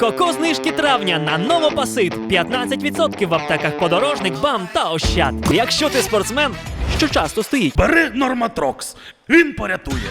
Коко знижки травня на новопасит 15% в аптеках подорожник, бам та ощад. Якщо ти спортсмен, що часто стоїть. Бери Норматрокс, він порятує.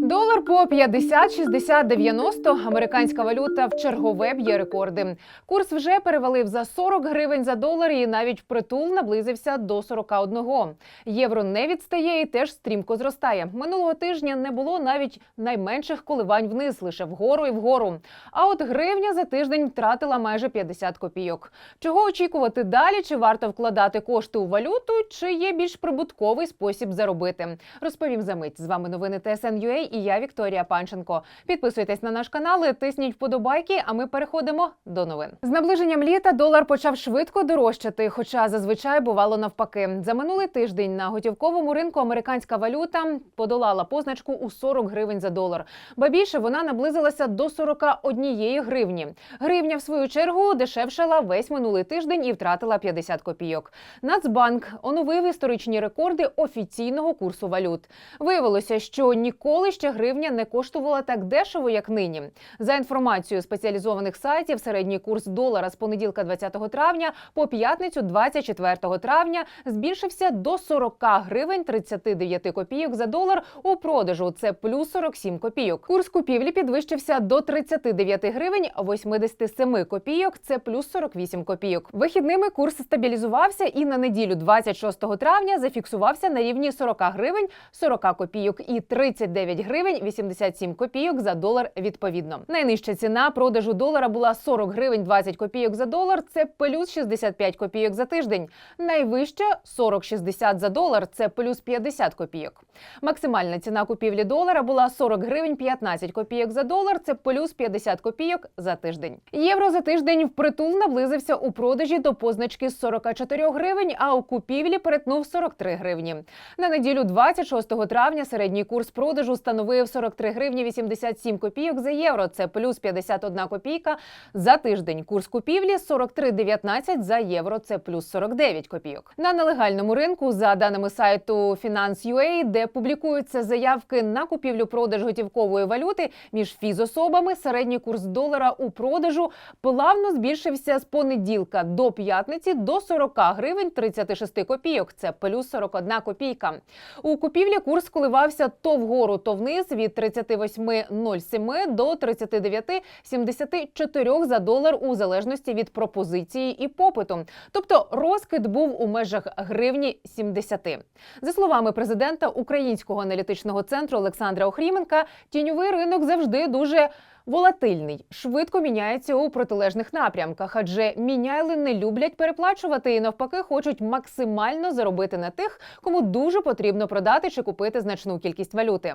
Долар по 50, 60, 90. Американська валюта в чергове б'є рекорди. Курс вже перевалив за 40 гривень за долар і навіть впритул наблизився до 41. Євро не відстає і теж стрімко зростає. Минулого тижня не було навіть найменших коливань вниз, лише вгору і вгору. А от гривня за тиждень втратила майже 50 копійок. Чого очікувати далі? Чи варто вкладати кошти у валюту, чи є більш прибутковий спосіб заробити? Розповім за мить. З вами новини ТСН.UA і я Вікторія Панченко. Підписуйтесь на наш канал, тисніть вподобайки. А ми переходимо до новин. З наближенням літа долар почав швидко дорожчати, хоча зазвичай бувало навпаки. За минулий тиждень на готівковому ринку американська валюта подолала позначку у 40 гривень за долар. Ба більше вона наблизилася до 41 гривні. Гривня, в свою чергу, дешевшала весь минулий тиждень і втратила 50 копійок. Нацбанк оновив історичні рекорди офіційного курсу валют. Виявилося, що ніколи ще гривня не коштувала так дешево, як нині. За інформацією спеціалізованих сайтів, середній курс долара з понеділка 20 травня по п'ятницю 24 травня збільшився до 40 гривень 39 копійок за долар у продажу. Це плюс 47 копійок. Курс купівлі підвищився до 39 гривень 87 копійок. Це плюс 48 копійок. Вихідними курс стабілізувався і на неділю 26 травня зафіксувався на рівні 40 гривень 40 копійок і 39 гривень 87 копійок за долар відповідно. Найнижча ціна продажу долара була 40 гривень 20 копійок за долар. Це плюс 65 копійок за тиждень. Найвища 40,60 за долар. Це плюс 50 копійок. Максимальна ціна купівлі долара була 40 гривень 15 копійок за долар. Це плюс 50 копійок за тиждень. Євро за тиждень впритул наблизився у продажі до позначки з 44 гривень, а у купівлі перетнув 43 гривні. На неділю 26 травня середній курс продажу становив 43 гривні 87 копійок за євро. Це плюс 51 копійка за тиждень. Курс купівлі 43,19 за євро. Це плюс 49 копійок. На нелегальному ринку, за даними сайту Finance.ua, де публікуються заявки на купівлю-продаж готівкової валюти між фізособами, середній курс долара у продажу плавно збільшився з понеділка до п'ятниці до 40 гривень 36 копійок. Це плюс 41 копійка. У купівлі курс коливався то вгору, то вниз від 38,07 до 39,74 за долар у залежності від пропозиції і попиту. Тобто розкид був у межах гривні 70. За словами президента Українського аналітичного центру Олександра Охріменка, тіньовий ринок завжди дуже волатильний, швидко міняється у протилежних напрямках, адже міняйли не люблять переплачувати і навпаки хочуть максимально заробити на тих, кому дуже потрібно продати чи купити значну кількість валюти.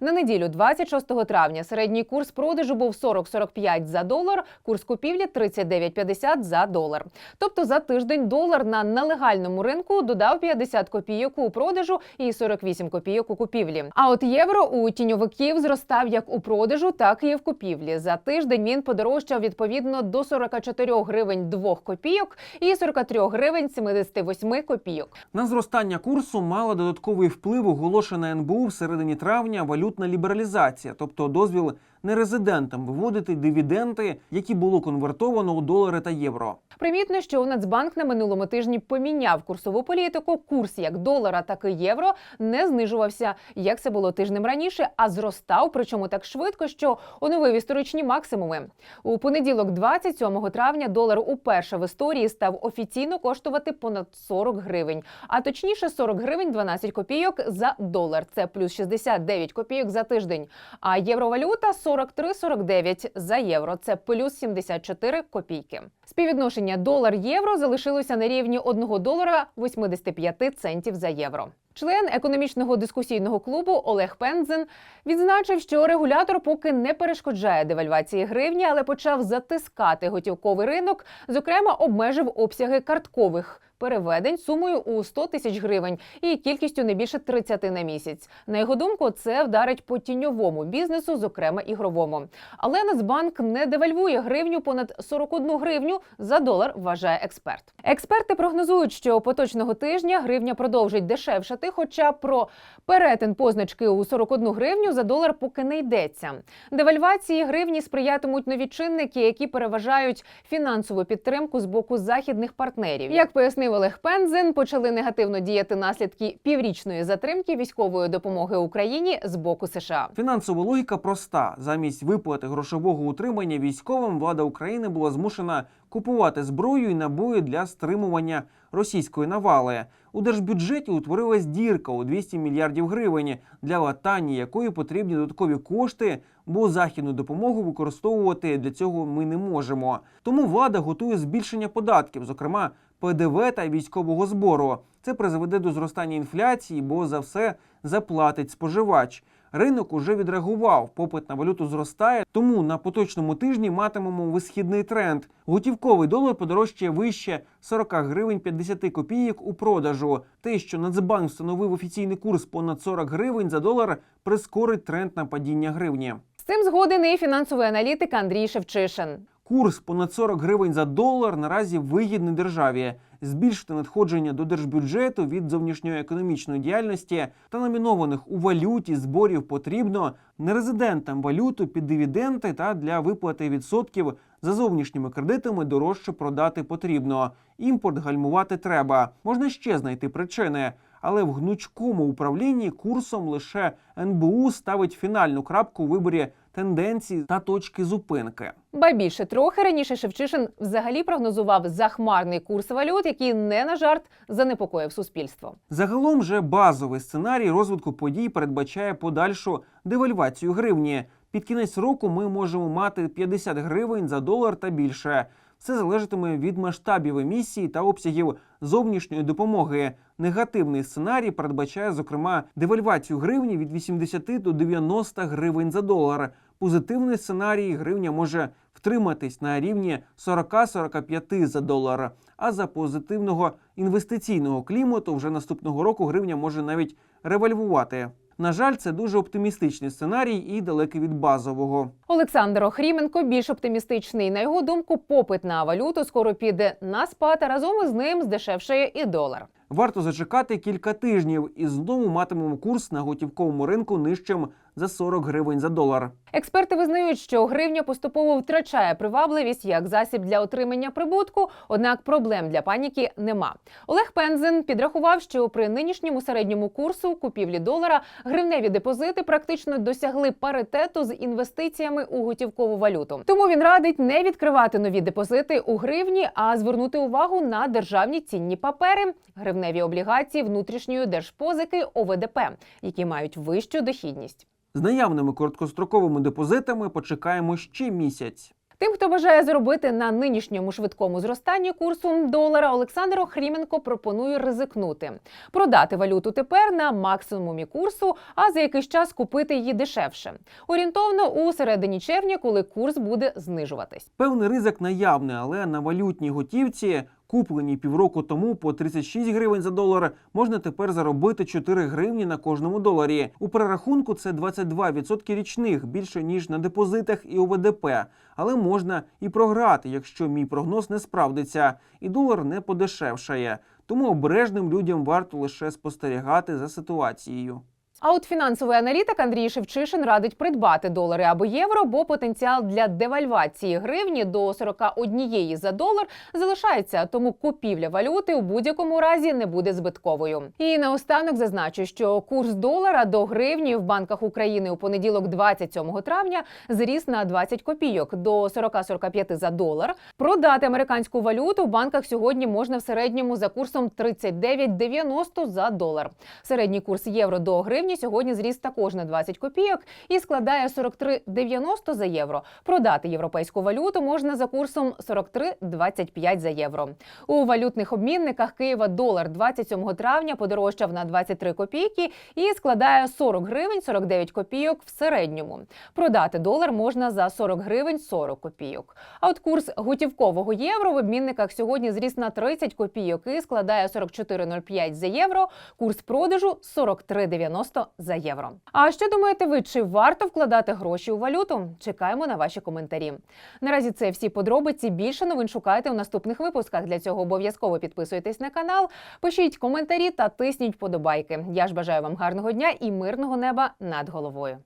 На неділю, 26 травня, середній курс продажу був 40-45 за долар, курс купівлі 39,50 за долар. Тобто за тиждень долар на нелегальному ринку додав 50 копійок у продажу і 48 копійок у купівлі. А от євро у тіньовиків зростав як у продажу, так і в купівлі. За тиждень він подорожчав відповідно до 44 гривень 2 копійок і 43 гривень 78 копійок. На зростання курсу мала додатковий вплив оголошена НБУ в середині травня валютна лібералізація, тобто дозвіл нерезидентам виводити дивіденди, які було конвертовано у долари та євро. Примітно, що Нацбанк на минулому тижні поміняв курсову політику. Курс як долара, так і євро не знижувався, як це було тижнем раніше, а зростав, причому так швидко, що оновив історичні максимуми. У понеділок, 27 травня, долар уперше в історії став офіційно коштувати понад 40 гривень, а точніше 40 гривень 12 копійок за долар. Це плюс 69 копійок за тиждень. А євровалюта 43,49 за євро. Це плюс 74 копійки. Співвідношення долар-євро залишилося на рівні 1 долара 85 центів за євро. Член економічного дискусійного клубу Олег Пензен відзначив, що регулятор поки не перешкоджає девальвації гривні, але почав затискати готівковий ринок, зокрема обмежив обсяги карткових. Переведень сумою у 100 тисяч гривень і кількістю не більше 30 на місяць. На його думку, це вдарить по тіньовому бізнесу, зокрема ігровому. Але Нацбанк не девальвує гривню понад 41 гривню за долар, вважає експерт. Експерти прогнозують, що поточного тижня гривня продовжить дешевшати золоти. Хоча про перетин позначки у 41 гривню за долар поки не йдеться. Девальвації гривні сприятимуть нові чинники, які переважають фінансову підтримку з боку західних партнерів. Як пояснив Олег Пензен, почали негативно діяти наслідки піврічної затримки військової допомоги Україні з боку США. Фінансова логіка проста: замість виплати грошового утримання військовим влада України була змушена купувати зброю і набої для стримування російської навали. У держбюджеті утворилась дірка у 200 мільярдів гривень, для латання якої потрібні додаткові кошти, бо західну допомогу використовувати для цього ми не можемо. Тому влада готує збільшення податків, зокрема ПДВ та військового збору. Це призведе до зростання інфляції, бо за все заплатить споживач. Ринок уже відреагував, попит на валюту зростає, тому на поточному тижні матимемо висхідний тренд. Готівковий долар подорожчає вище 40 гривень 50 копійок у продажу. Те, що Нацбанк встановив офіційний курс понад 40 гривень за долар, прискорить тренд на падіння гривні. З цим згоден і фінансовий аналітик Андрій Шевчишин. Курс понад 40 гривень за долар наразі вигідний державі. Збільшити надходження до держбюджету від зовнішньої економічної діяльності та номінованих у валюті зборів потрібно нерезидентам валюту під дивіденди та для виплати відсотків за зовнішніми кредитами дорожче продати потрібно. Імпорт гальмувати треба. Можна ще знайти причини. Але в гнучкому управлінні курсом лише НБУ ставить фінальну крапку у виборі тенденцій та точки зупинки. Ба більше трохи раніше Шевчишин взагалі прогнозував захмарний курс валют, який не на жарт занепокоїв суспільство. Загалом же базовий сценарій розвитку подій передбачає подальшу девальвацію гривні. Під кінець року ми можемо мати 50 гривень за долар та більше. Все залежатиме від масштабів емісії та обсягів зовнішньої допомоги. Негативний сценарій передбачає, зокрема, девальвацію гривні від 80 до 90 гривень за долар. Позитивний сценарій гривня може втриматись на рівні 40-45 за долар. А за позитивного інвестиційного клімату вже наступного року гривня може навіть револьвувати. На жаль, це дуже оптимістичний сценарій і далекий від базового. Олександр Охріменко більш оптимістичний. На його думку, попит на валюту скоро піде на спад, а разом із ним здешевшає і долар. Варто зачекати кілька тижнів і знову матимемо курс на готівковому ринку нижчим за 40 гривень за долар. Експерти визнають, що гривня поступово втрачає привабливість як засіб для отримання прибутку, однак проблем для паніки нема. Олег Пензен підрахував, що при нинішньому середньому курсу купівлі долара гривневі депозити практично досягли паритету з інвестиціями у готівкову валюту. Тому він радить не відкривати нові депозити у гривні, а звернути увагу на державні цінні папери, гривневі облігації внутрішньої держпозики ОВДП, які мають вищу дохідність. З наявними короткостроковими депозитами почекаємо ще місяць. Тим, хто бажає заробити на нинішньому швидкому зростанні курсу долара, Олександр Охріменко пропонує ризикнути, продати валюту тепер на максимумі курсу, а за якийсь час купити її дешевше. Орієнтовно у середині червня, коли курс буде знижуватись. Певний ризик наявний, але на валютній готівці, купленій півроку тому по 36 гривень за долар, можна тепер заробити 4 гривні на кожному доларі. У перерахунку це 22% річних, більше ніж на депозитах і ОВДП. Але можна і програти, якщо мій прогноз не справдиться, і долар не подешевшає. Тому обережним людям варто лише спостерігати за ситуацією. А от фінансовий аналітик Андрій Шевчишин радить придбати долари або євро, бо потенціал для девальвації гривні до 41 за долар залишається. Тому купівля валюти у будь-якому разі не буде збитковою. І наостанок зазначу, що курс долара до гривні в банках України у понеділок, 27 травня, зріс на 20 копійок до 40-45 за долар. Продати американську валюту в банках сьогодні можна в середньому за курсом 39,90 за долар. Середній курс євро до гривні сьогодні зріс також на 20 копійок і складає 43,90 за євро. Продати європейську валюту можна за курсом 43,25 за євро. У валютних обмінниках Києва долар 27 травня подорожчав на 23 копійки і складає 40 гривень 49 копійок в середньому. Продати долар можна за 40 гривень 40 копійок. А от курс готівкового євро в обмінниках сьогодні зріс на 30 копійок і складає 44,05 за євро. Курс продажу 43,90 90 за євро. А що думаєте ви? Чи варто вкладати гроші у валюту? Чекаємо на ваші коментарі. Наразі це всі подробиці. Більше новин шукайте у наступних випусках. Для цього обов'язково підписуйтесь на канал, пишіть коментарі та тисніть подобайки. Я ж бажаю вам гарного дня і мирного неба над головою.